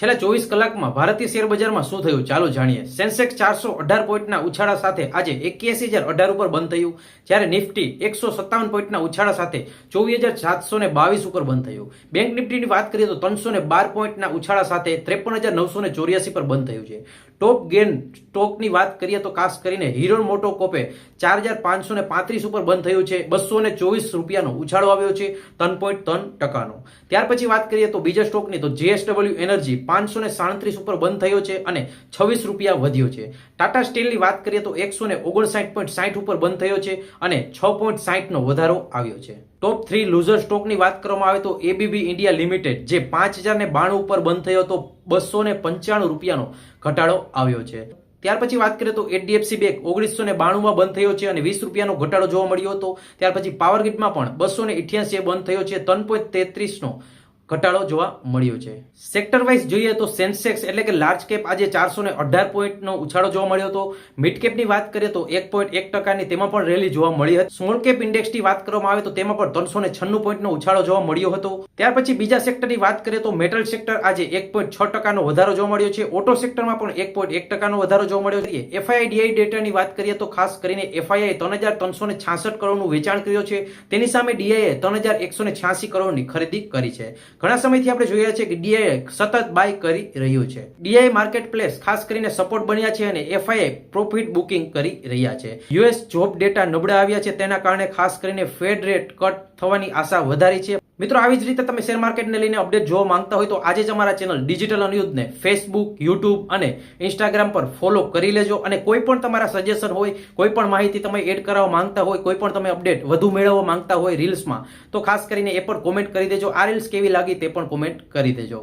છેલ્લા ચોવીસ કલાકમાં ભારતીય શેર બજારમાં શું થયું ચાલો જાણીએ. સેન્સેક્સ ચારસો અઢાર પોઈન્ટના ઉછાળા સાથે આજે એક્યાસી હજાર અઢાર ઉપર બંધ થયું. જ્યારે નિફ્ટી એકસો સત્તાવન પોઈન્ટના ઉછાળા સાથે ચોવીસ હજાર સાતસો ને બાવીસ ઉપર બંધ થયું. બેંક નિફ્ટીની વાત કરીએ તો ત્રણસો ને બાર પોઈન્ટના ઉછાળા સાથે ત્રેપન હજાર નવસો ને ચોર્યાસી પર બંધ થયું છે. ટોપ ગેન સ્ટોકની વાત કરીએ તો ખાસ કરીને હીરો મોટો કોપે ચાર હજાર પાંચસો પાંત્રીસ ઉપર બંધ થયું છે બસો ને ચોવીસ રૂપિયાનો ઉછાળો આવ્યો છે, ત્રણ પોઈન્ટ ત્રણ ટકાનો. ત્યાર પછી વાત કરીએ તો બીજા સ્ટોકની તો જેએસડબલ્યુ એનર્જી પાંચસો ને સાડત્રીસ ઉપર બંધ થયો છે અને છવ્વીસ રૂપિયા વધ્યો છે. ટાટા સ્ટીલની વાત કરીએ તો એકસો ઓગણસાઠ પોઈન્ટ સાઠ ઉપર બંધ થયો છે અને છ પોઈન્ટ સાઠનો વધારો આવ્યો છે. ટોપ થ્રી લૂઝર સ્ટોકની વાત કરવામાં આવે તો એબીબી ઇન્ડિયા લિમિટેડ જે પાંચ હજાર ને બાણું ઉપર બંધ થયો તો બસો ને પંચાણું રૂપિયાનો ઘટાડો આવ્યો છે. ત્યાર પછી વાત કરીએ તો એચડીએફસી બેંક ઓગણીસો ને બાણુંમાં બંધ થયો છે અને વીસ રૂપિયાનો ઘટાડો જોવા મળ્યો હતો. ત્યાર પછી પાવર ગ્રીડમાં પણ બસો ને ઇઠ્યાસી બંધ થયો છે, ત્રણ પોઈન્ટ તેત્રીસનો ઘટાડો જોવા મળ્યો છે. સેક્ટર વાઇઝ જોઈએ તો સેન્સેક્સ એટલે કે લાર્જ કેપ આજે ચારસો ને અઢાર પોઈન્ટનો ઉછાળો જોવા મળ્યો હતો. મિડ કેપની વાત કરીએ તો એક પોઈન્ટ એક ટકાની તેમાં પણ રેલી જોવા મળી હતી. સ્મોલ કેપ ઇન્ડેક્સની વાત કરવામાં આવે તો તેમાં પણ ત્રણસો ને છન્નું પોઈન્ટનો ઉછાળો જોવા મળ્યો હતો. ત્યાર પછી બીજા સેક્ટરની વાત કરીએ તો મેટલ સેક્ટર આજે એક પોઈન્ટ છ ટકાનો વધારો જોવા મળ્યો છે. ઓટો સેક્ટરમાં પણ એક પોઈન્ટ એક ટકાનો વધારો જોવા મળ્યો છે. એફઆઈ ડીઆઈ ડેટાની વાત કરીએ તો ખાસ કરીને એફઆઈઆઈ ત્રણ હજાર ત્રણસો ને છાસઠ કરોડનું વેચાણ કર્યું છે. તેની સામે ડીઆઈએ ત્રણ હજાર એકસો ને છ્યાસી કરોડની ખરીદી કરી છે. ઘણા સમયથી આપણે જોયા છે કે ડીઆઈ સતત બાય કરી રહ્યું છે. ડીઆઈ માર્કેટ પ્લેસ ખાસ કરીને સપોર્ટ બન્યા છે અને એફઆઈ પ્રોફિટ બુકિંગ કરી રહ્યા છે. યુએસ જોબ ડેટા નબળા આવ્યા છે તેના કારણે ખાસ કરીને ફેડ રેટ કટ થવાની આશા વધારી છે. મિત્રો, આવી જ રીતે તમે શેર માર્કેટને લઈને અપડેટ જોવા માંગતા હોય તો આજે જ અમારા ચેનલ ડિજિટલ અનયુદ્ધને ફેસબુક યુટ્યુબ અને ઇન્સ્ટાગ્રામ પર ફોલો કરી લેજો અને કોઈ પણ તમારા સજેશન હોય, કોઈ પણ માહિતી તમે એડ કરાવવા માંગતા હોય, કોઈ પણ તમે અપડેટ વધુ મેળવવા માંગતા હોય રીલ્સમાં તો ખાસ કરીને એ પણ કોમેન્ટ કરી દેજો. આ રીલ્સ કેવી લાગી તે પણ કોમેન્ટ કરી દેજો.